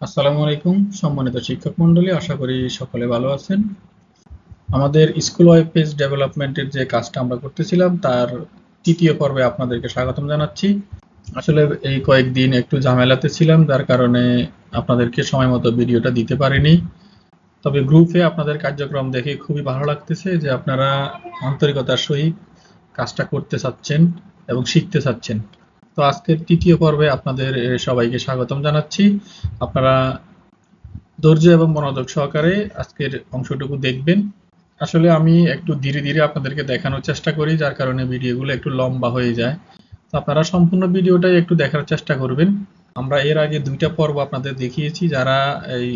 আসসালামু আলাইকুম, সম্মানিত শিক্ষক মণ্ডলী, আশা করি সকলে ভালো আছেন। আমাদের স্কুল ওয়েব পেজ ডেভেলপমেন্টের যে কাজটা আমরা করতেছিলাম, তার তৃতীয় পর্বে আপনাদেরকে স্বাগতম জানাচ্ছি। আসলে এই কয়েকদিন একটু ঝামেলাতে ছিলাম, যার কারণে আপনাদেরকে সময় মতো ভিডিওটা দিতে পারিনি। তবে গ্রুপে আপনাদের কার্যক্রম দেখে খুবই ভালো লাগতেছে যে আপনারা আন্তরিকতার সহিত কাজটা করতে চাচ্ছেন এবং শিখতে চাচ্ছেন। তো আজকের তৃতীয় পর্বে আপনাদের সবাইকে স্বাগতম জানাচ্ছি। আপনারা ধৈর্য এবং মনোযোগ সহকারে আজকের অংশটুকু দেখবেন। আসলে আমি একটু ধীরে ধীরে আপনাদেরকে দেখানোর চেষ্টা করি, যার কারণে ভিডিওগুলো একটু লম্বা হয়ে যায়। তো আপনারা সম্পূর্ণ ভিডিওটাই একটু দেখার চেষ্টা করবেন। আমরা এর আগে দুইটা পর্ব আপনাদের দেখিয়েছি, যারা এই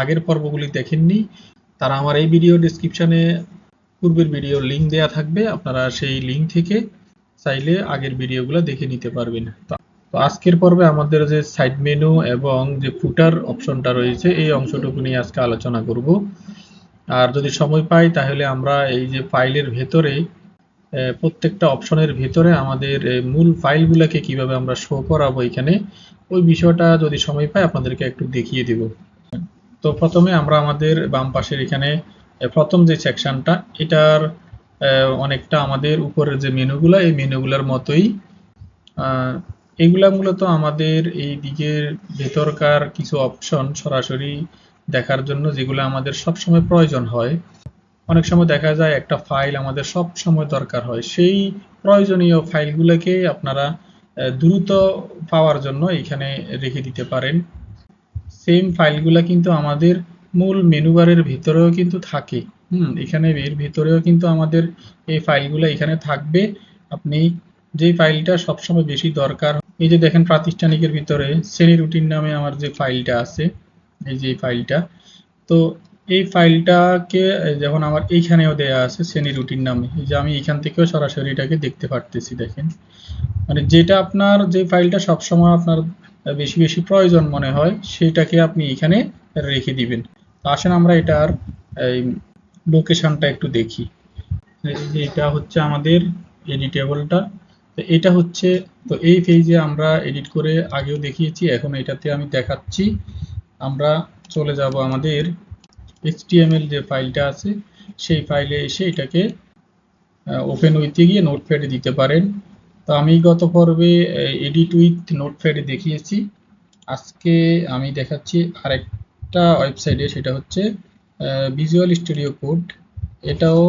আগের পর্বগুলি দেখেননি, তারা আমার এই ভিডিও ডিসক্রিপশনে পূর্বের ভিডিওর লিঙ্ক দেয়া থাকবে। আপনারা সেই লিঙ্ক থেকে চাইলে আগের ভিডিওগুলো দেখে নিতে পারবেন। তো আজকের পর্বে আমাদের যে সাইড মেনু এবং যে ফুটার অপশনটা রয়েছে, এই অংশটুকু নিয়ে আজকে আলোচনা করব। আর যদি সময় পাই, তাহলে আমরা এই যে ফাইলের ভেতরে প্রত্যেকটা অপশনের ভেতরে আমাদের মূল ফাইলগুলোকে কীভাবে আমরা শো করাবো এখানে, ওই বিষয়টা যদি সময় পাই, আপনাদেরকে একটু দেখিয়ে দেব। তো প্রথমে আমরা আমাদের বাম পাশের এখানে প্রথম যে সেকশনটা এটার অনেকটা আমাদের উপরের যে মেনুগুলো, এই মেনুগুলোর মতোই। এগুলা মূলত আমাদের এই দিকের ভেতরকার কিছু অপশন সরাসরি দেখার জন্য, যেগুলো আমাদের সব সময় প্রয়োজন হয়। অনেক সময় দেখা যায় একটা ফাইল আমাদের সব সময় দরকার হয়। সেই প্রয়োজনীয় ফাইলগুলোকে আপনারা দ্রুত পাওয়ার জন্য এখানে রেখে দিতে পারেন। সেম ফাইলগুলো কিন্তু আমাদের মূল মেনু বারের ভিতরেও কিন্তু থাকে। হুম, এখানে এর ভিতরেও কিন্তু আমাদের এই ফাইলগুলো এখানে থাকবে। আপনি যে ফাইলটা সবসময় বেশি দরকার, এই যে দেখেন প্রাতিষ্ঠানিকের ভিতরে শ্রেণি রুটিন নামে আমার যে ফাইলটা আছে, এই যে ফাইলটা তো এই ফাইলটাকে যখন আমার এইখানেও দেয়া আছে শ্রেণি রুটিন নামে, এই যে আমি এখান থেকেও সরাসরি এটাকে দেখতে পারতেছি, দেখেন। মানে যেটা আপনার, যে ফাইলটা সবসময় আপনার বেশি বেশি প্রয়োজন মনে হয়, সেটাকে আপনি এখানে রেখে দিবেন। আসেন আমরা এটার, এই লোকেশনটা একটু দেখি। এটা হচ্ছে আমাদের এডিটেবলটা তো এটা হচ্ছে, তো এই পেজে আমরা এডিট করে আগেও দেখিয়েছি, এখন এটাতে আমি দেখাচ্ছি। আমরা চলে যাব আমাদের HTML যে ফাইলটা আছে, সেই ফাইলে এসে এটাকে ওপেন উইথে গিয়ে নোটপ্যাডে দিতে পারেন। তো আমি গত পর্বে এডিট উইথ নোটপ্যাডে দেখিয়েছি। আজকে আমি দেখাচ্ছি আরেকটা ওয়েবসাইটে সেটা হচ্ছে ভিজুয়াল স্টুডিও কোড এটাও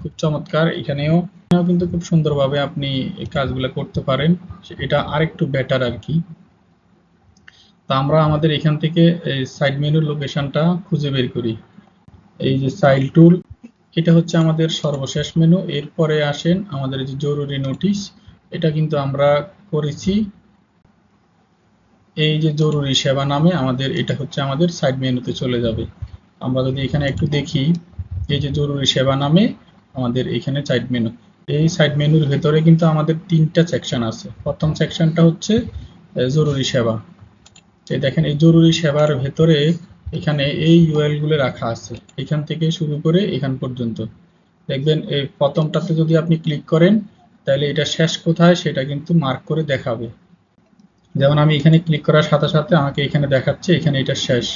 খুব চমৎকার। এখানেও এখানেও কিন্তু খুব সুন্দরভাবে আপনি এই কাজগুলো করতে পারেন। এটা আরেকটু বেটার আর কি। তো আমরা আমাদের এখান থেকে এই সাইড মেনুর লোকেশনটা খুঁজে বের করি। এই যে সাইল টুল এটা হচ্ছে আমাদের সর্বশেষ মেনু এরপরে আসেন আমাদের যে জরুরি নোটিশ এটা কিন্তু আমরা করেছি। এই যে জরুরি সেবা নামে আমাদের, এটা হচ্ছে আমাদের সাইড মেনুতে চলে যাবে। আমরা যদি এখানে একটু দেখি, এই যে জরুরি সেবা নামে আমাদের এখানে সাইড মেনু এই সাইড মেনুর ভেতরে কিন্তু আমাদের তিনটা সেকশন আছে। প্রথম সেকশনটা হচ্ছে জরুরি সেবা। এই দেখেন, এই জরুরি সেবার ভেতরে এখানে এই ইউএলগুলো রাখা আছে। এখান থেকে শুরু করে এখান পর্যন্ত। দেখবেন এই প্রথমটাতে যদি আপনি ক্লিক করেন, তাহলে এটা শেষ কোথায়, সেটা কিন্তু মার্ক করে দেখাবে। যেমন আমি এখানে ক্লিক করার সাথে সাথে আমাকে এখানে দেখাচ্ছে, এখানে এটা শেষ।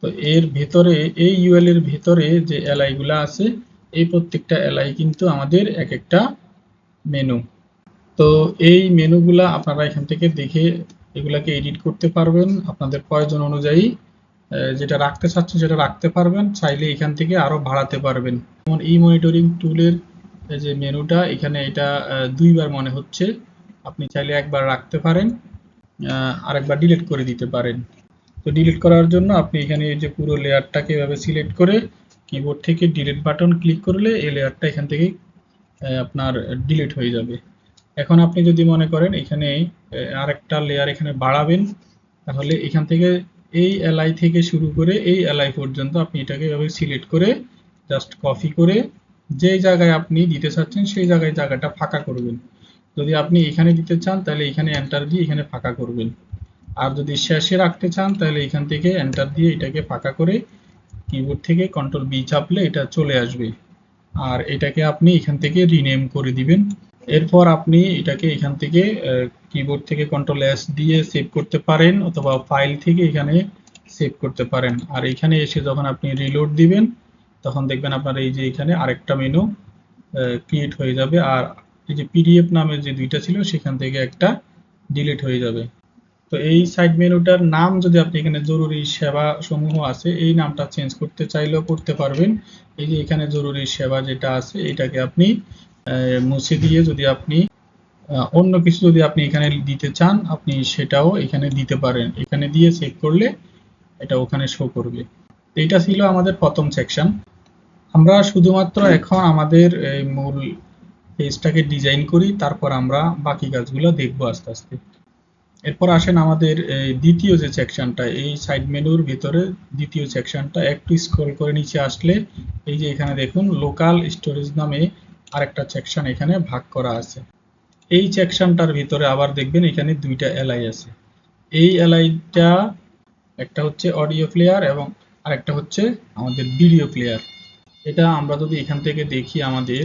তো এর ভেতরে, এই ইউএল এর ভেতরে যে এলআই গুলা আছে, এই প্রত্যেকটা এলআই কিন্তু আমাদের এক একটা মেনু তো এই মেনুগুলা আপনারা এখান থেকে দেখে এগুলাকে এডিট করতে পারবেন। আপনাদের প্রয়োজন অনুযায়ী যেটা রাখতে চাচ্ছেন সেটা রাখতে পারবেন। চাইলে এখান থেকে আরও বাড়াতে পারবেন। যেমন ই মনিটরিং টুলের যে মেনুটা এখানে এটা দুইবার মনে হচ্ছে। আপনি চাইলে একবার রাখতে পারেন আরেকবার ডিলিট করে দিতে পারেন। তো ডিলিট করার জন্য আপনি এখানে এই যে পুরো লেয়ারটাকে এভাবে সিলেক্ট করে কিবোর্ড থেকে ডিলিট বাটন ক্লিক করলে এই লেয়ারটা এখান থেকে আপনার ডিলিট হয়ে যাবে। এখন আপনি যদি মনে করেন এখানে আরেকটা লেয়ার এখানে বাড়াবেন, তাহলে এখান থেকে এই এলআই থেকে শুরু করে এই এলআই পর্যন্ত আপনি এটাকে এভাবে সিলেক্ট করে জাস্ট কপি করে যে জায়গায় আপনি দিতে চাচ্ছেন সেই জায়গায় জায়গাটা ফাঁকা করবেন। যদি আপনি এখানে দিতে চান, তাহলে এখানে এন্টার দিয়ে এখানে ফাঁকা করবেন। আর যদি শেষে রাখতে চান, তাহলে এখান থেকে এন্টার দিয়ে এটাকে ফাঁকা করে কিবোর্ড থেকে কন্ট্রোল বি চাপলে এটা চলে আসবে। আর এটাকে আপনি এখান থেকে রিনেম করে দিবেন। এরপর আপনি এটাকে এখান থেকে কিবোর্ড থেকে কন্ট্রোল এস দিয়ে সেভ করতে পারেন অথবা ফাইল থেকে এখানে সেভ করতে পারেন। আর এখানে এসে যখন আপনি রিলোড দিবেন, তখন দেখবেন আপনার এই যে এখানে আরেকটা মেনু ক্রিয়েট হয়ে যাবে। আর এই যে পিডিএফ নামের যে দুইটা ছিল, সেখান থেকে একটা ডিলিট হয়ে যাবে। তো এই সাইড মেনুটার নাম যদি আপনি এখানে জরুরি সেবা সমূহ আছে, এই নামটা চেঞ্জ করতে চাইলেও করতে পারবেন। এই যে এখানে জরুরি সেবা যেটা আছে, এটাকে আপনি মুছে দিয়ে যদি আপনি অন্য কিছু যদি আপনি এখানে দিতে চান, আপনি সেটাও এখানে দিতে পারেন। এখানে দিয়ে চেক করলে এটা ওখানে শো করবে। এটা ছিল আমাদের প্রথম সেকশন আমরা শুধুমাত্র এখন আমাদের মূল পেজটাকে ডিজাইন করি, তারপর আমরা বাকি কাজগুলো দেখব আস্তে আস্তে। এরপর আসেন আমাদের দ্বিতীয় যে সেকশনটা এই সাইড মেনুর ভিতরে দ্বিতীয় সেকশনটা একটু স্ক্রল করে নিচে আসলে, এই যে এখানে দেখুন লোকাল স্টোরেজ নামে আরেকটা সেকশন এখানে ভাগ করা আছে। এই সেকশনটার ভিতরে আবার দেখবেন এখানে দুইটা এলআই আছে। এই এলআইটা একটা হচ্ছে অডিও প্লেয়ার এবং আরেকটা হচ্ছে আমাদের ভিডিও প্লেয়ার এটা আমরা যদি এখান থেকে দেখি আমাদের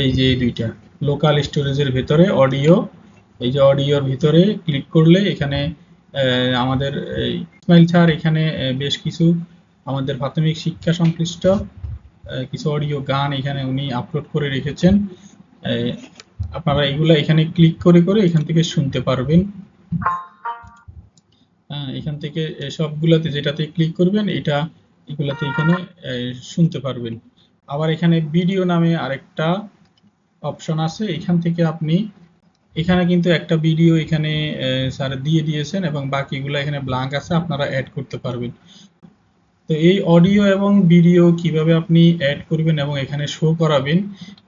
এই যে দুইটা। লোকাল স্টোরেজের ভিতরে অডিও এই যে অডিওর ভিতরে ক্লিক করলে এখানে আমাদের ইসমাইল স্যার এখানে বেশ কিছু আমাদের প্রাথমিক শিক্ষা সংশ্লিষ্ট কিছু অডিও গান এখানে উনি আপলোড করে রেখেছেন। আপনারা এগুলা এখানে ক্লিক করে করে এখান থেকে শুনতে পারবেন। হ্যাঁ, এখান থেকে সবগুলাতে যেটাতে ক্লিক করবেন এটা এগুলাতে এখানে শুনতে পারবেন। আবার এখানে ভিডিও নামে আরেকটা অপশন আছে। এখান থেকে আপনি, এখানে কিন্তু একটা ভিডিও এখানে স্যার দিয়ে দিয়েছেন এবং বাকিগুলো এখানে ব্ল্যাঙ্ক আছে, আপনারা অ্যাড করতে পারবেন। তো এই অডিও এবং ভিডিও কীভাবে আপনি অ্যাড করবেন এবং এখানে শো করাবেন,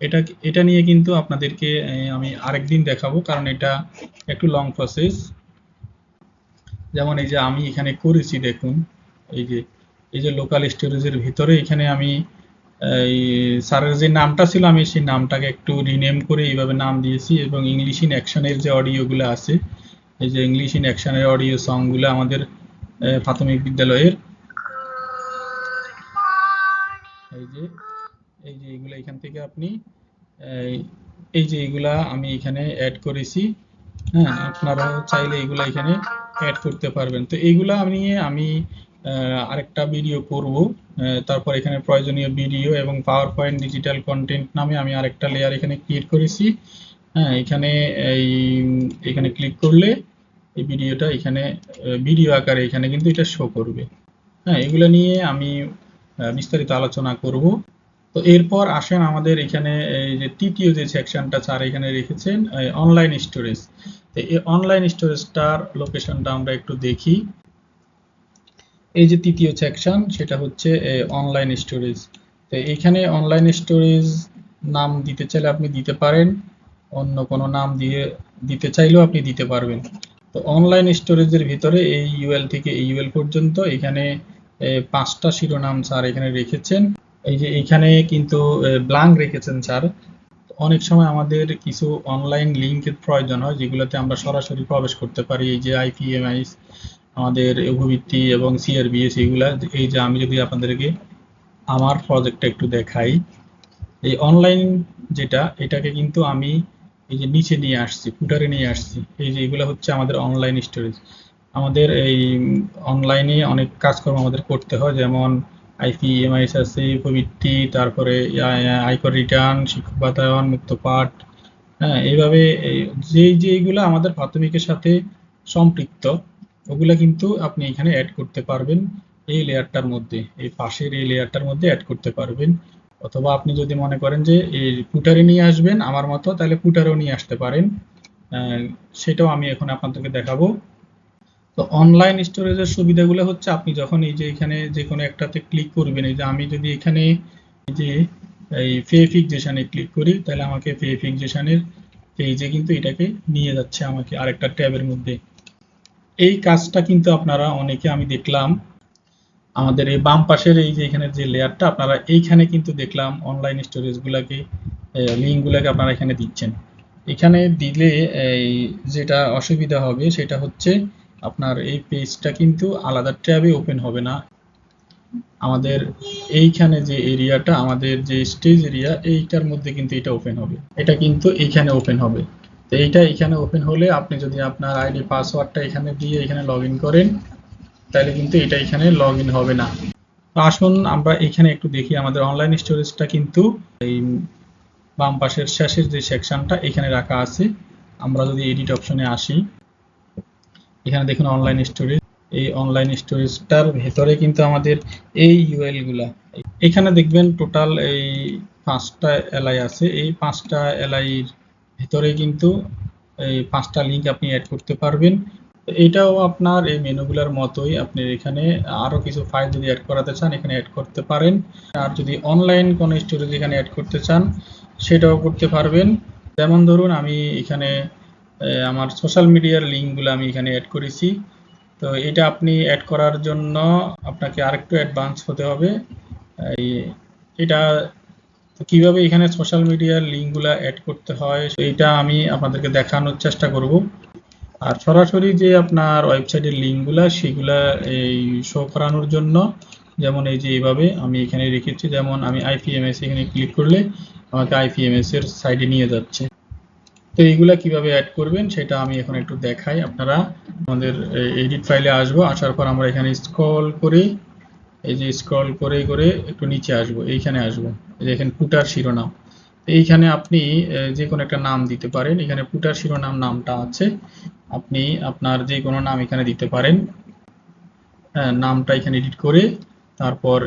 এটা এটা নিয়ে কিন্তু আপনাদেরকে আমি আরেকদিন দেখাবো, কারণ এটা একটু লং প্রসেস যেমন এই যে আমি এখানে করেছি, দেখুন, এই যে এই যে লোকাল স্টোরেজের ভিতরে এখানে আমি এই স্যারের যে নামটা ছিল, আমি সেই নামটাকে একটু রিনেম করে এইভাবে নাম দিয়েছি এবং ইংলিশ ইন অ্যাকশনের যে অডিওগুলো আছে, এই যে ইংলিশ ইন অ্যাকশনের অডিও সংগুলো আমাদের প্রাথমিক বিদ্যালয়ের। এই যে এই যে এগুলো এখান থেকে আপনি, এই যে এগুলা আমি এখানে অ্যাড করেছি হ্যাঁ আপনারা চাইলে এগুলা এখানে অ্যাড করতে পারবেন। তো এইগুলা আমি আমি আরেকটা ভিডিও করব। তারপর এখানে প্রয়োজনীয় ভিডিও এবং পাওয়ার পয়েন্ট ডিজিটাল কন্টেন্ট নামে আমি আরেকটা লেয়ার এখানে ক্রিয়েট করেছি। হ্যাঁ এখানে এই, এখানে ক্লিক করলে এই ভিডিওটা এখানে ভিডিও আকারে এখানে কিন্তু এটা শো করবে। হ্যাঁ এগুলো নিয়ে আমি বিস্তারিত আলোচনা করব। তো এরপর আসেন আমাদের এখানে এই যে তৃতীয় যে সেকশনটা স্যার এখানে রেখেছেন অনলাইন স্টোরেজ তো এই অনলাইন স্টোরেজটার লোকেশনটা আমরা একটু দেখি। এই যে তৃতীয় সেকশন সেটা হচ্ছে অনলাইন স্টোরেজ তো এখানে অনলাইন স্টোরেজ নাম দিতে চাইলে আপনি দিতে পারেন, অন্য কোনো নাম দিয়ে দিতে চাইলেও আপনি দিতে পারবেন। তো অনলাইন স্টোরেজের ভিতরে এই ইউএল থেকে এই ইউএল পর্যন্ত এখানে পাঁচটা শিরোনাম স্যার এখানে রেখেছেন। এই যে এখানে কিন্তু ব্লাঙ্ক রেখেছেন স্যার অনেক সময় আমাদের কিছু অনলাইন লিঙ্কের প্রয়োজন হয়, যেগুলোতে আমরা সরাসরি প্রবেশ করতে পারি, এই যে আইপিএমআইস আমাদের উপবৃত্তি এবং সিআরবিএস এগুলা এই যে আমি যদি আপনাদেরকে আমার প্রজেক্টটা একটু দেখাই, এই অনলাইন যেটা, এটাকে কিন্তু আমি এই যে নিচে নিয়ে আসছি ফুটারে নিয়ে আসছি, এই যে এগুলো হচ্ছে আমাদের অনলাইন স্টোরেজ আমাদের এই অনলাইনে অনেক কাজকর্ম আমাদের করতে হয়, যেমন আইপিএমআইএস আছে উপবৃত্তি তারপরে আয়কর রিটার্ন শিক্ষক বাতায়ন, মুক্ত পাঠ হ্যাঁ এইভাবে এই- যেই যেইগুলো আমাদের প্রাথমিকের সাথে সম্পৃক্ত ওগুলা কিন্তু আপনি এখানে অ্যাড করতে পারবেন এই লেয়ারটার মধ্যে, এই পাশের এই লেয়ারটার মধ্যে অ্যাড করতে পারবেন। অথবা আপনি যদি মনে করেন যে এই ফুটারে নিয়ে আসবেন আমার মতো, তাহলে ফুটারেও নিয়ে আসতে পারেন। সেটাও আমি এখন আপনাদেরকে দেখাবো। তো অনলাইন স্টোরেজের সুবিধাগুলো হচ্ছে আপনি যখন এই যে এখানে যে কোনো একটাতে ক্লিক করবেন, এই যে আমি যদি এখানে এই যে এই ফেফিকজেশনে ক্লিক করি, তাহলে আমাকে ফেফিকজেশনের পেজে কিন্তু এটাকে নিয়ে যাচ্ছে আমাকে আরেকটা ট্যাবের মধ্যে। এই কাজটা কিন্তু আপনারা অনেকে আমি দেখলাম, আমাদের এই বাম পাশের এই যে এখানে যে লেয়ারটা, আপনারা এইখানে কিন্তু দেখলাম অনলাইন স্টোরেজ গুলাকে লিঙ্ক গুলাকে আপনারা এখানে দিচ্ছেন। এখানে দিলে, এই, যেটা অসুবিধা হবে সেটা হচ্ছে আপনার এই পেজটা কিন্তু আলাদা ট্যাবে ওপেন হবে না। আমাদের এইখানে যে এরিয়াটা আমাদের যে স্টেজ এরিয়া এইটার মধ্যে কিন্তু এটা ওপেন হবে। এটা কিন্তু এইখানে ওপেন হবে। তো এইটা এখানে ওপেন হলে আপনি যদি আপনার আইডি পাসওয়ার্ডটা এখানে দিয়ে এখানে লগ করেন, তাহলে কিন্তু এটা এখানে লগ হবে না। আসুন আমরা এখানে একটু দেখি আমাদের অনলাইন স্টোরেজটা কিন্তু এই বাম পাশের শেষের যে সেকশনটা এখানে রাখা আছে। আমরা যদি এডিট অপশনে আসি, এখানে দেখুন অনলাইন স্টোরেজ এই অনলাইন স্টোরেজটার ভেতরে কিন্তু আমাদের এই ইউএলগুলা। এখানে দেখবেন টোটাল এই পাঁচটা এলআই আছে। এই পাঁচটা এলআইর ভিতরে কিন্তু এই পাঁচটা লিংক আপনি অ্যাড করতে পারবেন। এটাও আপনার এই মেনুগুলোর মতোই আপনি এখানে আরও কিছু ফাইল যদি অ্যাড করাতে চান, এখানে অ্যাড করতে পারেন। আর যদি অনলাইন কোনো স্টোরেজ এখানে অ্যাড করতে চান, সেটাও করতে পারবেন। যেমন ধরুন, আমি এখানে আমার সোশ্যাল মিডিয়ার লিঙ্কগুলো আমি এখানে অ্যাড করেছি। তো এটা আপনি অ্যাড করার জন্য আপনাকে আরেকটু অ্যাডভান্স হতে হবে। এটা কীভাবে এখানে সোশ্যাল মিডিয়ার লিঙ্কগুলো অ্যাড করতে হয় এইটা আমি আপনাদেরকে দেখানোর চেষ্টা করব। আর সরাসরি যে আপনার ওয়েবসাইটের লিঙ্কগুলা সেগুলা এই শো করানোর জন্য, যেমন এই যে এইভাবে আমি এখানে রেখেছি, যেমন আমি আইপিএমএস এখানে ক্লিক করলে আমাকে আইপিএমএস এর সাইডে নিয়ে যাচ্ছে। তো এইগুলা কীভাবে অ্যাড করবেন, সেটা আমি এখন একটু দেখাই। আপনারা আমাদের এডিট ফাইলে আসব, আসার পর আমরা এখানে স্ক্রল করে এই যে স্ক্রল করে করে একটু নিচে আসব এইখানে আসব। এখানে পুটার শিরোনাম। এইখানে আপনি যে কোনো একটা নাম দিতে পারেন। এখানে পুটার শিরোনাম নামটা আছে। আপনি আপনার যে কোনো নাম এখানে দিতে পারেন। হ্যাঁ, নামটা এখানে এডিট করে তারপর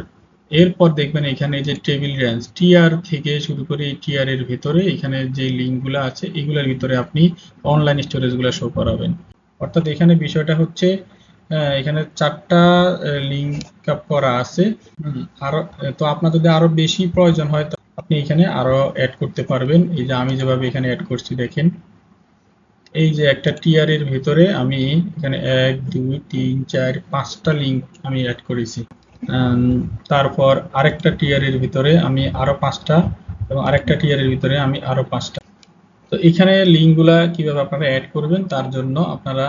এরপর দেখবেন এখানে যে টেবিল রেঞ্জ টিআর থেকে শুরু করে টিআর এর ভিতরে এখানে যে লিঙ্কগুলো আছে এগুলোর ভিতরে আপনি অনলাইন স্টোরেজগুলো শো করাবেন। অর্থাৎ এখানে বিষয়টা হচ্ছে আহ, এখানে চারটা লিঙ্ক আপ করা আছে। আরও তো আপনার যদি আরও বেশি প্রয়োজন হয় তো আপনি এখানে আরও অ্যাড করতে পারবেন। এই যে আমি যেভাবে এখানে অ্যাড করছি দেখেন। এই যে একটা টিআর এর ভিতরে আমি এখানে এক দুই তিন চার পাঁচটা লিঙ্ক আমি অ্যাড করেছি। তারপর আরেকটা টিআর এর ভিতরে আমি আরও পাঁচটা এবং আরেকটা টিআর এর ভিতরে আমি আরও পাঁচটা। তো এখানে লিঙ্কগুলা কীভাবে আপনারা অ্যাড করবেন তার জন্য আপনারা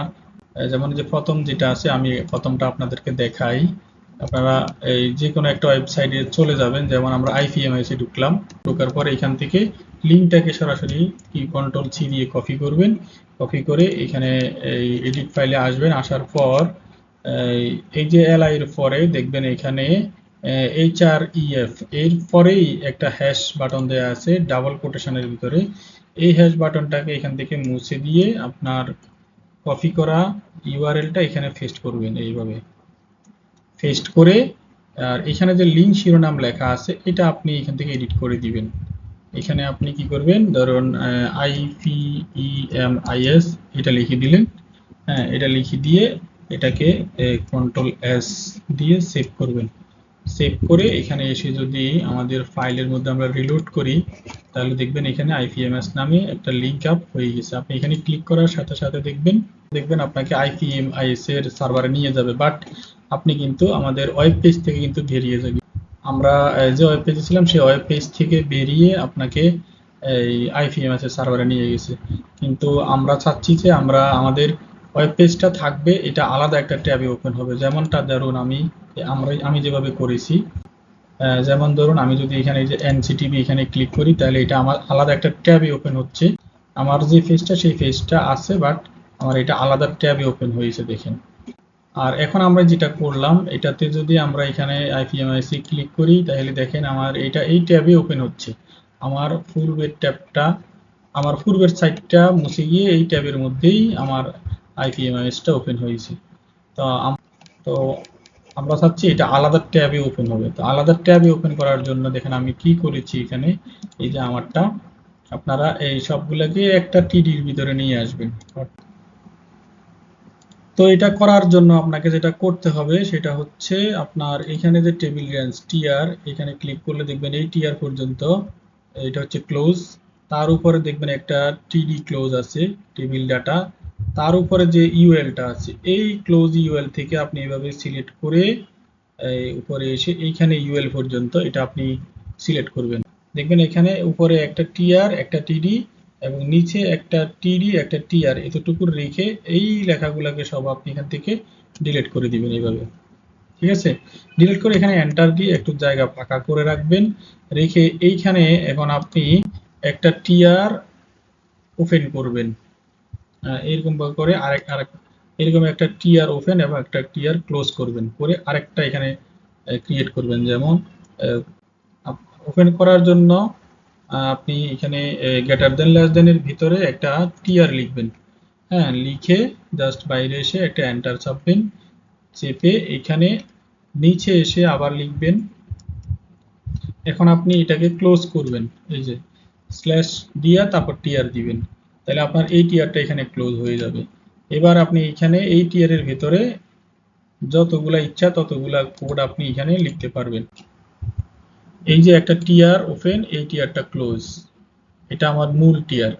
যেমন যে প্রথম যেটা আছে, আমি প্রথমটা আপনাদেরকে দেখাই। আপনারা এই যে কোনো একটা ওয়েবসাইটে চলে যাবেন, যেমন আমরা আইপিএমএস এ ঢুকলাম। ঢোকার পর এখান থেকে লিঙ্কটাকে সরাসরি কি কন্ট্রোল সি দিয়ে কপি করবেন। কপি করে এখানে এই এডিট ফাইলে আসবেন। আসার পর, এই যে এলআই এর পরে দেখবেন এখানে এইচ আর ইএফ এর পরেই একটা হ্যাশ বাটন দেওয়া আছে ডাবল কোটেশনের ভিতরে। এই হ্যাশ বাটনটাকে এখান থেকে মুছে দিয়ে আপনার কপি করা ইউআরএলটা এখানে পেস্ট করবেন এইভাবে। পেস্ট করে, আর এখানে যে লিঙ্ক শিরোনাম লেখা আছে, এটা আপনি এখান থেকে এডিট করে দিবেন। এখানে আপনি কি করবেন? ধরুন আইপিইএমআইএস এটা লিখে দিলেন। হ্যাঁ এটা লিখে দিয়ে এটাকে কন্ট্রোল এস দিয়ে সেভ করবেন। সেভ করে এখানে এসে যদি আমাদের ফাইলের মধ্যে আমরা রিলোড করি, তাহলে দেখবেন এখানে আইপিএমএস নামে একটা লিঙ্ক আপ হয়ে গেছে। আপনি এখানে ক্লিক করার সাথে সাথে দেখবেন দেখবেন আপনাকে আইপিএমআইএস এর সার্ভারে নিয়ে যাবে। বাট আপনি কিন্তু আমাদের ওয়েব পেজ থেকে কিন্তু বেরিয়ে যাবে আমরা যে ওয়েব পেজে ছিলাম, সেই ওয়েব পেজ থেকে বেরিয়ে আপনাকে এই আইপিএমএস এর সার্ভারে নিয়ে গেছে। কিন্তু আমরা চাচ্ছি যে আমরা আমাদের ওয়েব পেজটা থাকবে, এটা আলাদা একটা ট্যাবে ওপেন হবে। যেমনটা ধরুন আমি আমরা আমি যেভাবে করেছি যেমন ধরুন আমি যদি এখানে যে এনসিটিভি এখানে ক্লিক করি, তাহলে এটা আমার আলাদা একটা ট্যাবে ওপেন হচ্ছে। আমার যে পেজটা সেই পেজটা আছে বাট আমার এটা আলাদা ট্যাবে ওপেন হয়েছে, দেখেন। আর এখন আমরা যেটা করলাম, এটাতে যদি আমরা এখানে আইপিএমআইসি ক্লিক করি, তাহলে দেখেন আমার এটা এই ট্যাবে ওপেন হচ্ছে। আমার পূর্বের ট্যাবটা, আমার পূর্বের সাইটটা মুছে গিয়ে এই ট্যাবের মধ্যেই আমার আইপিএমআইএসটা ওপেন হয়েছে। তো তো আমরা চাচ্ছি এটা আলাদা ট্যাবে ওপেন হবে। তো আলাদা ট্যাবে ওপেন করার জন্য দেখেন আমি কি করেছি এখানে? এই যে আমারটা, আপনারা এই সবগুলোকে একটা টিডির ভিতরে নিয়ে আসবেন। তো এটা করার জন্য আপনাকে যেটা করতে হবে, সেটা হচ্ছে আপনার এখানে যে টেবিল রেঞ্জ টিআর এখানে ক্লিক করলে দেখবেন এই টিআর পর্যন্ত এটা হচ্ছে ক্লোজ তার উপরে দেখবেন একটা টিডি ক্লোজ আছে টেবিল ডাটা তার উপরে যে ইউএলটা আছে, এই ক্লোজ ইউএল থেকে আপনি এভাবে সিলেক্ট করে উপরে এসে এইখানে ইউএল পর্যন্ত এটা আপনি সিলেক্ট করবেন। দেখবেন এখানে উপরে একটা টিআর একটা টিডি এবং নিচে একটা টিডি একটা টিআর এতটুকু রেখে এই লেখাগুলোকে সব আপনি এখান থেকে ডিলিট করে দিবেন এইভাবে। ঠিক আছে? ডিলিট করে এখানে এন্টার দিয়ে একটু জায়গা ফাঁকা করে রাখবেন। রেখে এইখানে এখন আপনি একটা টিআর ওপেন করবেন। এরকম করে আরেক আরেক এরকম একটা টিআর ওপেন এবং একটা টিআর ক্লোজ করবেন, করে আরেকটা এখানে ক্রিয়েট করবেন। যেমন ওপেন করার জন্য আপনি এখানে গেটার দেন লেস দেন এর ভিতরে একটা টিআর লিখবেন। হ্যাঁ লিখে জাস্ট বাইরে এসে একটা এন্টার চাপবেন চেপে এখানে নিচে এসে আবার লিখবেন। এখন আপনি এটাকে ক্লোজ করবেন, এই যে স্ল্যাশ দিয়া তারপর টিআর দিবেন। তাহলে আপনার এই টিআরটা এখানে ক্লোজ হয়ে যাবে। এবার আপনি এখানে এই টিআরের ভিতরে যতগুলা ইচ্ছা ততগুলা কোড আপনি এখানে লিখতে পারবেন। এই যে একটা টিআর ওপেন এই টিআরটা ক্লোজ এটা আমার মূল টিআর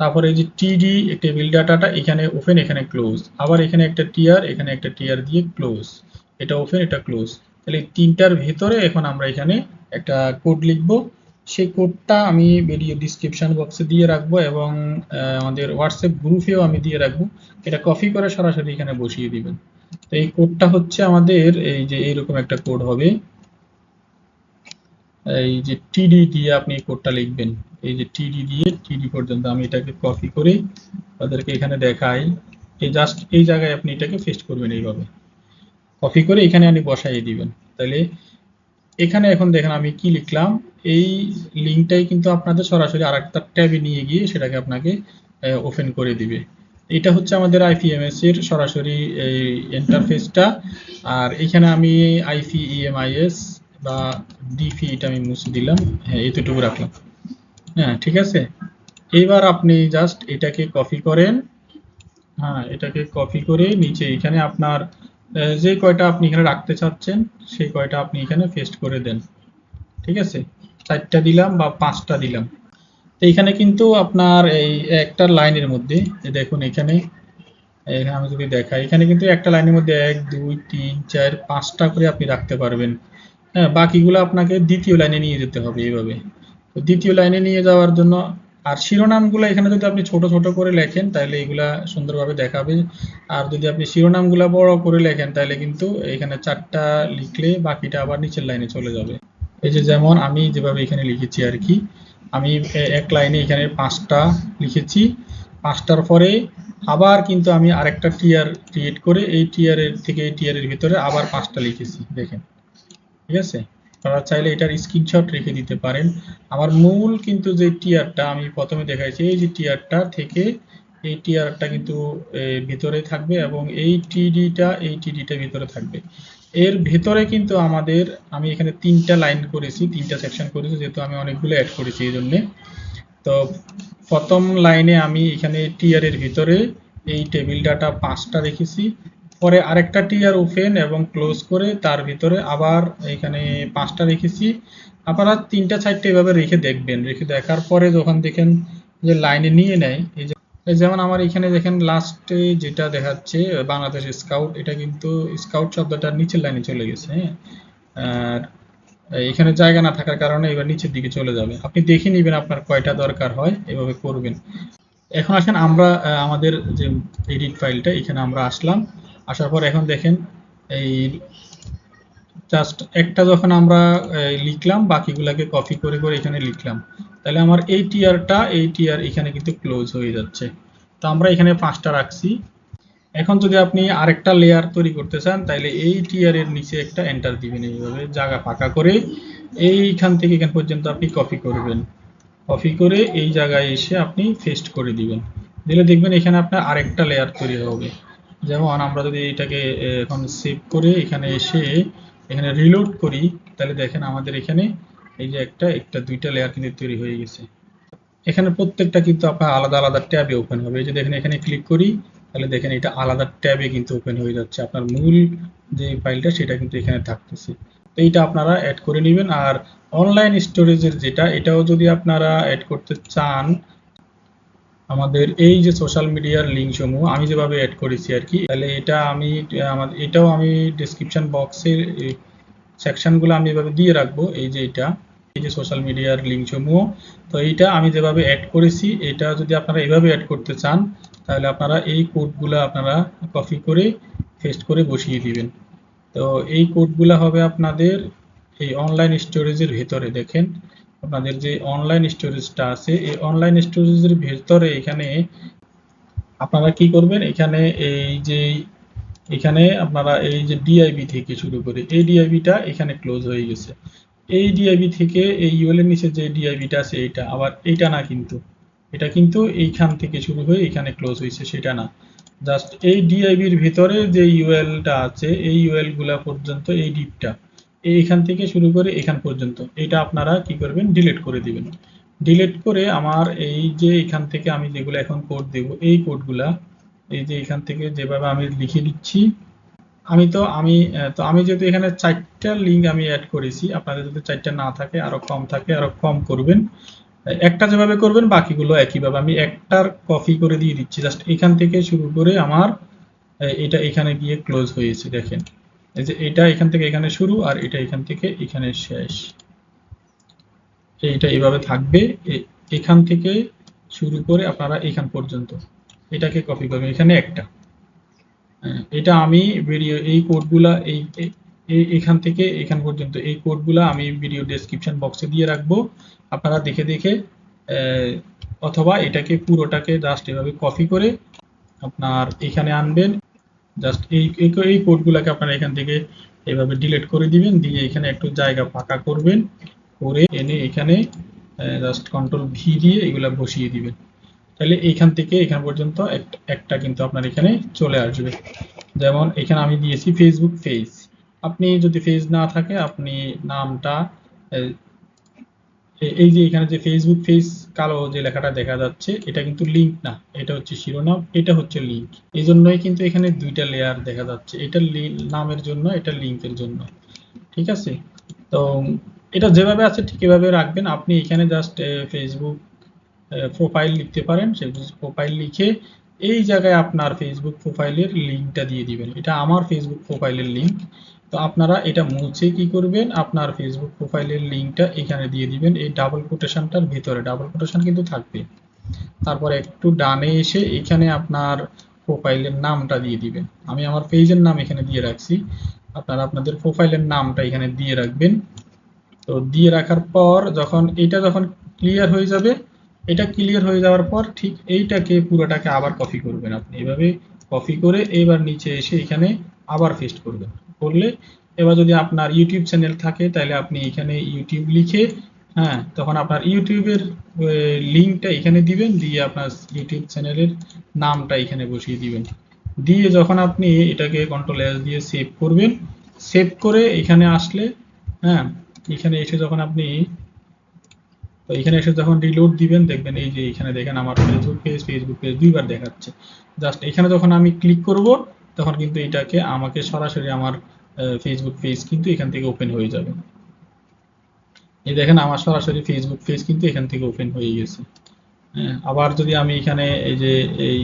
তারপরে এই যে টিডি টেবিল ডাটাটা এখানে ওপেন এখানে ক্লোজ আবার এখানে একটা টিআর এখানে একটা টিআর দিয়ে ক্লোজ এটা ওপেন এটা ক্লোজ তাহলে তিনটার ভেতরে এখন আমরা এখানে একটা কোড লিখব। সেই কোডটা আমি ভিডিও ডিসক্রিপশন বক্সে দিয়ে রাখব এবং আমাদের হোয়াটসঅ্যাপ গ্রুপেও আমি দিয়ে রাখব। এটা কপি করে সরাসরি এখানে বসিয়ে দিবেন। তো এই কোডটা হচ্ছে আমাদের এই যে এইরকম একটা কোড হবে। এই যে টিডি দিয়ে আপনি কোডটা লিখবেন। এই যে টিডি দিয়ে টিডি পর্যন্ত আমি এটাকে কপি করে তাদেরকে এখানে দেখাই। এই জাস্ট এই জায়গায় আপনি এটাকে পেস্ট করবেন এইভাবে। কপি করে এখানে আপনি বসাই দিবেন। তাহলে এখানে এখন দেখেন আমি কি লিখলাম? এই লিঙ্কটাই কিন্তু আপনাদের সরাসরি আরেকটা ট্যাবে নিয়ে গিয়ে সেটাকে আপনাকে ওপেন করে দিবে। এটা হচ্ছে আমাদের আইপিএমএস এর সরাসরি এই ইন্টারফেসটা আর এখানে আমি আইপি ইএমআইএস বা ডিপি এটা আমি মুছে দিলাম। হ্যাঁ এতটুকু রাখলাম। হ্যাঁ ঠিক আছে? এবার আপনি জাস্ট এটাকে কপি করেন। হ্যাঁ এটাকে কপি করে নিচে এখানে আপনার যে কয়টা আপনি এখানে রাখতে চাচ্ছেন, সেই কয়টা আপনি এখানে পেস্ট করে দেন। ঠিক আছে? চারটা দিলাম বা পাঁচটা দিলাম। তো এখানে কিন্তু আপনার এই একটা লাইনের মধ্যে দেখুন এখানে এখানে আমি যদি দেখাই, এখানে কিন্তু একটা লাইনের মধ্যে এক, দুই, তিন, চার, পাঁচটা করে আপনি রাখতে পারবেন। হ্যাঁ বাকিগুলো আপনাকে দ্বিতীয় লাইনে নিয়ে যেতে হবে এইভাবে। তো দ্বিতীয় লাইনে নিয়ে যাওয়ার জন্য, আর শিরোনামগুলো এখানে যদি আপনি ছোট ছোট করে লেখেন, তাহলে এগুলা সুন্দরভাবে দেখাবে। আর যদি আপনি শিরোনামগুলো বড় করে লেখেন, তাহলে কিন্তু এখানে চারটা লিখলে বাকিটা আবার নিচের লাইনে চলে যাবে। এই যে যেমন আমি যেভাবে এখানে লিখেছি আর কি, আমি এক লাইনে এখানে পাঁচটা লিখেছি। পাঁচটার পরে আবার কিন্তু আমি আরেকটা টিয়ার ক্রিয়েট করে এই টিয়ারের থেকে এই টিয়ারের ভিতরে আবার পাঁচটা লিখেছি, দেখেন। ঠিক আছে? আপনারা চাইলে এটার স্ক্রিনশট রেখে দিতে পারেন। আমার মূল কিন্তু যে টিয়ারটা আমি প্রথমে দেখাইছি, এই যে টিয়ারটা থেকে এই টিয়ারটা কিন্তু ভিতরে থাকবে এবং এই টিডিটা এই টিডিটা ভিতরে থাকবে। এর ভেতরে কিন্তু আমাদের, আমি এখানে তিনটা লাইন করেছি, তিনটা সেকশন করেছি, যেহেতু আমি অনেকগুলো অ্যাড করেছি এই জন্যে। তো প্রথম লাইনে আমি এখানে টিয়ারের ভিতরে এই টেবিল ডাটা পাঁচটা রেখেছি পরে আরেকটা টিয়ার ওপেন এবং ক্লোজ করে তার ভিতরে আবার এখানে পাঁচটা রেখেছি আপনারা তিনটা চারটে এভাবে রেখে দেখবেন। রেখে দেখার পরে যখন দেখেন যে লাইনে নিয়ে নেয়, এই যে যেমন আমার এখানে দেখেন লাস্টে যেটা দেখাচ্ছে, বাংলাদেশ স্কাউট এটা কিন্তু স্কাউট শব্দটার নিচের লাইনে চলে গেছে হ্যাঁ? আর এখানে জায়গা না থাকার কারণে এবার নিচের দিকে চলে যাবে। আপনি দেখে নেবেন আপনার কয়টা দরকার হয়, এভাবে করবেন। এখন আসেন আমরা আমাদের যে এডিট ফাইলটা এখানে আমরা আসলাম। আসার পর এখন দেখেন এই জাস্ট একটা যখন আমরা লিখলাম, বাকিগুলাকে কপি করে করে এখানে লিখলাম। তাহলে আমার এই টিয়ারটা এই টিয়ার এখানে কিন্তু ক্লোজ হয়ে যাচ্ছে। তো আমরা এখানে পাঁচটা রাখছি। এখন যদি আপনি আরেকটা লেয়ার তৈরি করতে চান, তাহলে এই টিয়ারের নিচে একটা এন্টার দিবেন এইভাবে, জায়গা ফাঁকা করে। এইখান থেকে এখান পর্যন্ত আপনি কপি করবেন। কপি করে এই জায়গায় এসে আপনি পেস্ট করে দিবেন। দিলে দেখবেন এখানে আপনার আরেকটা লেয়ার তৈরি হবে। যেমন আমরা যদি এটাকে, এখন সেভ করে এখানে এসে এখানে রিলোড করি, তাহলে দেখেন আমাদের এখানে এই যে একটা একটা, দুইটা লেয়ার কিন্তু তৈরি হয়ে গেছে। এখানে প্রত্যেকটা কিন্তু আপনার আলাদা আলাদা ট্যাবে ওপেন হবে। এই যে দেখেন, এখানে ক্লিক করি, তাহলে দেখেন এটা আলাদা ট্যাবে কিন্তু ওপেন হয়ে যাচ্ছে। আপনার মূল যে ফাইলটা সেটা কিন্তু এখানে থাকতেছে। তো এইটা আপনারা অ্যাড করে নেবেন। আর অনলাইন স্টোরেজের যেটা, এটাও যদি আপনারা অ্যাড করতে চান, আমাদের এই যে সোশ্যাল মিডিয়ার লিঙ্ক সমূহ আমি যেভাবে অ্যাড করেছি আর কি, তাহলে এটা আমি আমাদের এটাও আমি ডেসক্রিপশন বক্সের সেকশনগুলো আমি এভাবে দিয়ে রাখব। এই যে এটা। যে সোশ্যাল মিডিয়ার লিঙ্ক সমূহ, তো এইটা আমি যেভাবে অ্যাড করেছি, এটা যদি আপনারা এভাবে অ্যাড করতে চান, তাহলে আপনারা এই কোডগুলো আপনারা কপি করে পেস্ট করে বসিয়ে দিবেন। তো এই কোডগুলো হবে আপনাদের এই অনলাইন স্টোরেজের ভেতরে, দেখেন। আপনাদের যে অনলাইন স্টোরেজটা আছে, এই অনলাইন স্টোরেজের ভেতরে এখানে আপনারা কি করবেন? এখানে এই যে, এখানে আপনারা এই যে ডিআইবি থেকে শুরু করে, এই ডিআইবিটা এখানে ক্লোজ হয়ে গেছে। এই ডিআইবি থেকে এই ইউএল এর নিচে যে ডিআইবিটা আছে, এইটা আবার এইটা না কিন্তু। এটা কিন্তু এইখান থেকে শুরু হয়ে এখানে ক্লোজ হয়েছে, সেটা না। জাস্ট এই ডিআইবির ভিতরে যে ইউএলটা আছে, এই ইউএলগুলা পর্যন্ত, এই ডিপটা, এইখান থেকে শুরু করে এখান পর্যন্ত, এটা আপনারা কি করবেন ডিলিট করে দিবেন। ডিলিট করে আমার এই যে এখান থেকে আমি যেগুলো এখন কোড দেব, এই কোডগুলা এই যে এখান থেকে যেভাবে আমি লিখে দিচ্ছি আমি তো আমি তো আমি যেহেতু এখানে চারটা লিঙ্ক আমি অ্যাড করেছি, আপনাদের যদি চারটা না থাকে, আরও কম থাকে, আরও কম করবেন। একটা যেভাবে করবেন, বাকিগুলো একইভাবে। আমি একটার কপি করে দিয়ে দিচ্ছি। জাস্ট এখান থেকে শুরু করে আমার এটা এখানে গিয়ে ক্লোজ হয়েছে, দেখেন। এই যে এটা এখান থেকে এখানে শুরু আর এটা এখান থেকে এখানে শেষ। এইটা এইভাবে থাকবে। এখান থেকে শুরু করে আপনারা এখান পর্যন্ত এটাকে কপি করবেন। এখানে একটা। এটা আমি ভিডিও এই কোডগুলা এই এ- এ- এখান থেকে এখান পর্যন্ত, এই কোডগুলা আমি ভিডিও ডেসক্রিপশন বক্সে দিয়ে রাখব। আপনারা দেখে দেখে অথবা এটাকে পুরোটাকে জাস্ট এভাবে কপি করে আপনার এখানে আনবেন। জাস্ট এই এই এই কোডগুলোকে আপনারা এখান থেকে এভাবে ডিলিট করে দিবেন, দিয়ে এখানে একটু জায়গা ফাঁকা করবেন। করে এনে এখানে জাস্ট কন্ট্রোল ভি দিয়ে এগুলা বসিয়ে দিবেন। তাহলে এইখান থেকে এখান পর্যন্ত এক- একটা কিন্তু আপনার এখানে চলে আসবে। যেমন এখানে আমি দিয়েছি ফেসবুক পেজ আপনি যদি পেজ না থাকে, আপনি নামটা এই যে এখানে যে ফেসবুক পেজ কালো যে লেখাটা দেখা যাচ্ছে, এটা কিন্তু লিংক না। এটা হচ্ছে শিরোনাম, এটা হচ্ছে লিংক এই জন্যই কিন্তু এখানে দুইটা লেয়ার দেখা যাচ্ছে। এটা নামের জন্য, এটা লিংকের জন্য। ঠিক আছে? তো এটা যেভাবে আছে ঠিক এভাবে রাখবেন। আপনি এখানে জাস্ট ফেসবুক প্রোফাইল লিখতে পারেন সেই প্রোফাইল লিখে এই জায়গায় আপনার ফেসবুক প্রোফাইলের লিঙ্কটা দিয়ে দিবেন। এটা আমার ফেসবুক প্রোফাইলের লিঙ্ক তো আপনারা এটা মুছে কি করবেন? আপনার ফেসবুক প্রোফাইলের লিঙ্কটা এখানে দিয়ে দিবেন। এই ডাবল কোটেশনটার ভিতরে। ডাবল কোটেশন কিন্তু থাকবে। তারপর একটু ডানে এসে এখানে আপনার প্রোফাইলের নামটা দিয়ে দিবেন। আমি আমার পেজের নাম এখানে দিয়ে রাখছি। আপনারা আপনাদের প্রোফাইলের নামটা এখানে দিয়ে রাখবেন। তো দিয়ে রাখার পর যখন, এটা যখন ক্লিয়ার হয়ে যাবে এটা ক্লিয়ার হয়ে যাওয়ার পর ঠিক এইটাকে, পুরোটাকে আবার কপি করবেন আপনি। এভাবে কপি করে এবার নিচে এসে এখানে আবার পেস্ট করবেন। করলে এবার যদি আপনার ইউটিউব চ্যানেল থাকে, তাহলে আপনি এখানে ইউটিউব লিখে হ্যাঁ তখন আপনার ইউটিউবের লিঙ্কটা এখানে দিবেন, দিয়ে আপনার ইউটিউব চ্যানেলের নামটা এখানে বসিয়ে দিবেন। দিয়ে যখন আপনি এটাকে কন্ট্রোল এস দিয়ে সেভ করবেন সেভ করে এখানে আসলে হ্যাঁ এখানে এসে যখন আপনি তো এখানে এসে যখন রিলোড দিবেন দেখবেন এই যে এখানে দেখেন আমার ফেসবুক পেজ ফেসবুক পেজ দুইবার দেখাচ্ছে। জাস্ট এখানে যখন আমি ক্লিক করব তখন কিন্তু এটাকে আমাকে সরাসরি আমার ফেসবুক পেজ কিন্তু এখান থেকে ওপেন হয়ে যাবে। এই দেখেন আমার সরাসরি ফেসবুক পেজ কিন্তু এখান থেকে ওপেন হয়ে গেছে। হ্যাঁ, আবার যদি আমি এখানে এই যে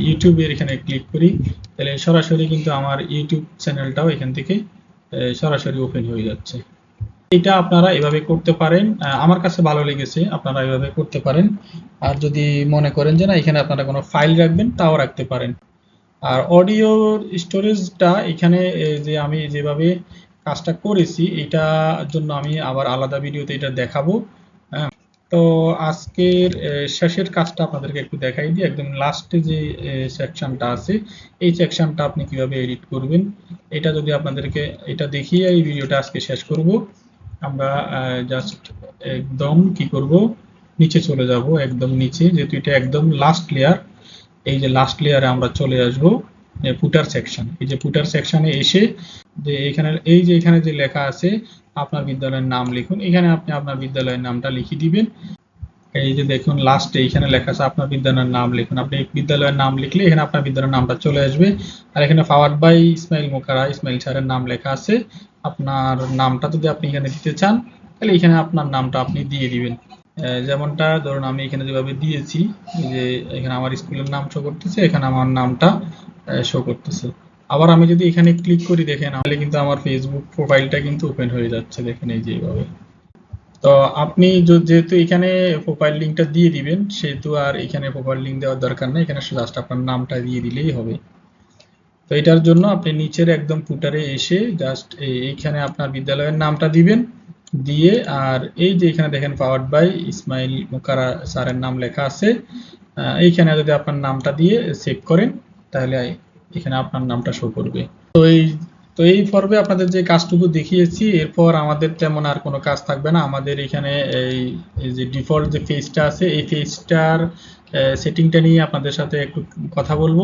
ইউটিউবের এখানে ক্লিক করি তাহলে সরাসরি কিন্তু আমার ইউটিউব চ্যানেলটাও এখান থেকে সরাসরি ওপেন হয়ে যাচ্ছে। এটা আপনারা এভাবে করতে পারেন। আমার কাছে ভালো লেগেছে, আপনারা এভাবে করতে পারেন। আর যদি মনে করেন যে না, এখানে আপনারা কোনো ফাইল রাখবেন, তাও রাখতে পারেন। আর অডিও স্টোরেজটা এখানে যে আমি যেভাবে কাজটা করেছি, এটার জন্য আমি আবার আলাদা ভিডিওতে এটা দেখাবো। হ্যাঁ তো আজকের শেষের কাজটা আপনাদেরকে একটু দেখাই দিই। একদম লাস্টে যে সেকশনটা আছে, এই সেকশনটা আপনি কীভাবে এডিট করবেন, এটা যদি আপনাদেরকে, এটা দেখিয়ে এই ভিডিওটা আজকে শেষ করব। আমরা জাস্ট একদম কি করব? নিচে চলে যাব, একদম নিচে। যেহেতু এটা একদম লাস্ট লেয়ার এই যে লাস্ট লেয়ারে আমরা চলে আসব ফুটার সেকশন এই যে ফুটার সেকশনে এসে যে এখানে, এই যে এখানে যে লেখা আছে, আপনার বিদ্যালয়ের নাম লিখুন। এখানে আপনি আপনার বিদ্যালয়ের নামটা লিখে দিবেন। এই যে দেখুন লাস্টে এখানে লেখা আছে আপনার বিদ্যালয়ের নাম লিখুন। আপনি বিদ্যালয়ের নাম লিখলে এখানে আপনার বিদ্যালয়ের নামটা চলে আসবে। আর এখানে পাওয়ার্ড বাই ইসমাইল মোকারা ইসমাইল স্যারের নাম লেখা আছে। আপনার নামটা যদি আপনি এখানে দিতে চান, তাহলে এখানে আপনার নামটা আপনি দিয়ে দিবেন। যেমনটা ধরুন আমি এখানে যেভাবে দিয়েছি যে এখানে আমার স্কুলের নাম শো করতেছে, এখানে আমার নামটা শো করতেছে। আবার আমি যদি এখানে ক্লিক করি দেখেন, তাহলে কিন্তু আমার ফেসবুক প্রোফাইলটা কিন্তু ওপেন হয়ে যাচ্ছে, দেখেন এই যে এইভাবে। তো আপনি যেহেতু এখানে প্রোফাইল লিঙ্কটা দিয়ে দিবেন, সেহেতু আর এখানে প্রোফাইল লিঙ্ক দেওয়ার দরকার নেই, এখানে জাস্ট আপনার নামটা দিয়ে দিলেই হবে। তো এটার জন্য আপনি নিচের একদম ফুটারে এসে জাস্ট এইখানে আপনার বিদ্যালয়ের নামটা দিবেন, দিয়ে আর এই যে এখানে দেখেন পাওয়ার্ড বাই ইসমাইল মুকারা স্যারের নাম লেখা আছে এইখানে যদি আপনার নামটা দিয়ে সেভ করেন, তাহলে এখানে আপনার নামটা শো করবে। তো এই তো এই পর্বে আপনাদের যে কাজটুকু দেখিয়েছি, এরপর আমাদের তেমন আর কোনো কাজ থাকবে না। আমাদের এখানে এই এই যে ডিফল্ট যে ফেজটা আছে, এই ফেজটার সেটিংটা নিয়ে আপনাদের সাথে একটু কথা বলব।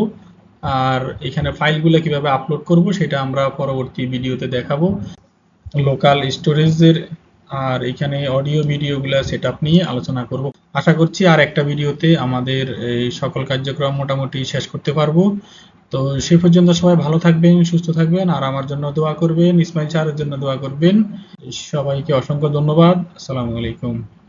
আর এখানে ফাইলগুলো কীভাবে আপলোড করব সেটা আমরা পরবর্তী ভিডিওতে দেখাবো। লোকাল স্টোরেজের আর এখানে অডিও ভিডিওগুলো সেট নিয়ে আলোচনা করব। আশা করছি আর একটা ভিডিওতে আমাদের এই সকল কার্যক্রম মোটামুটি শেষ করতে পারব। তো সে পর্যন্ত সবাই ভালো থাকবেন, সুস্থ থাকবেন আর আমার জন্য দোয়া করবেন, ইসমাইল স্যারের জন্য দোয়া করবেন। সবাইকে অসংখ্য ধন্যবাদ। আসসালামু আলাইকুম।